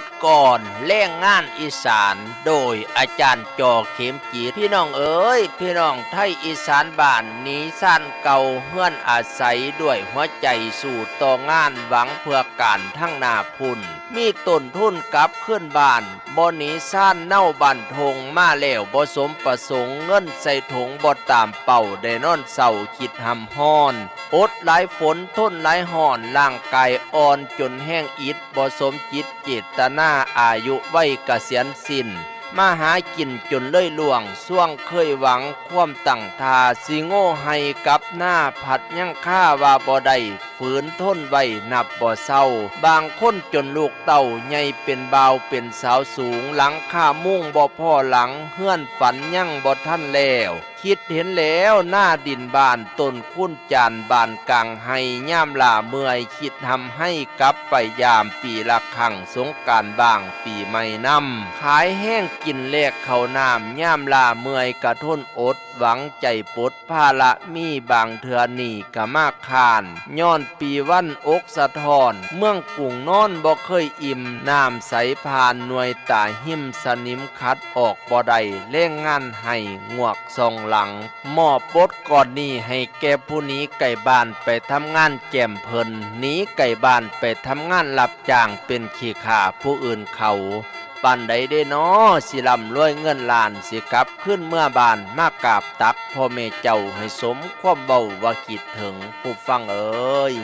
ทก่อนแล่งงานอีสานโดยอาจารย์จอเข็มจีพี่น้องเอ๋ยพี่น้องไทยอีสานบ้านนี้สั้นเก่าเฮื่อนอาศัยด้วยหัวใจสู่ต่องานหวังเพื่อการทั้งนาพุ่น มีต้นทุนกลับขึ้นบ้านบ่หนีซ่านเน่าบันทงมาแล้วบ่สมประสงค์เงินใส่ถุงบ่ตามเป่าได้นอนเศร้าคิดหำฮ้อนอดหลายฝนทนหลายห่อนร่างกายอ่อนจนแห้งอิดบ่สมจิตเจตนาอายุไว้เกษียณสิ้นมาหากินจนเลื่อยลวงส่วงเคยหวังความตั้งทาสิโง่ให้กับหน้าผัดยังค่าว่าบ่ได้ ฝืนทนไว้นับบ่เศร้า บางคนจนลูกเต่าใหญ่เป็นบาวเป็นสาวสูงหลังค่ามุ่งบ่พ่อหลังเฮื่อนฝันยั่งบ่ท่านแล้วคิดเห็นแล้วหน้าดินบานต้นคุ้นจานบานกลางให้ย่ามล่าเมื่อยคิดทำให้กลับไปยามปีละครั้งสงการบางปีใหม่นำขายแห้งกินแลกเขาน้ำย่ามล่าเมื่อยกระทนอดหวังใจปดภาละมีบางเทือนีกะมากคานย้อนปีวันอกสะท้อน เมืองกรุงนอนบ่เคยอิ่ม น้ำใสผ่านหน่วยตาหิมสนิมคัดออกบ่ได้เล่งงานให้งวกซองหลัง มอบปดก่อนนี้ให้แกผู้นี้ไก่บ้านไปทำงานแจมเพลินหนีไก่บ้านไปทำงานรับจ้างเป็นขี้ขาผู้อื่นเขา ปันใดได้นอสิลำรวยเงินล้านสิกลับขึ้นเมื่อบานมากราบตักพ่อแม่เจ้าให้สมความเบาว่าคิดถึงผู้ฟังเอ้ย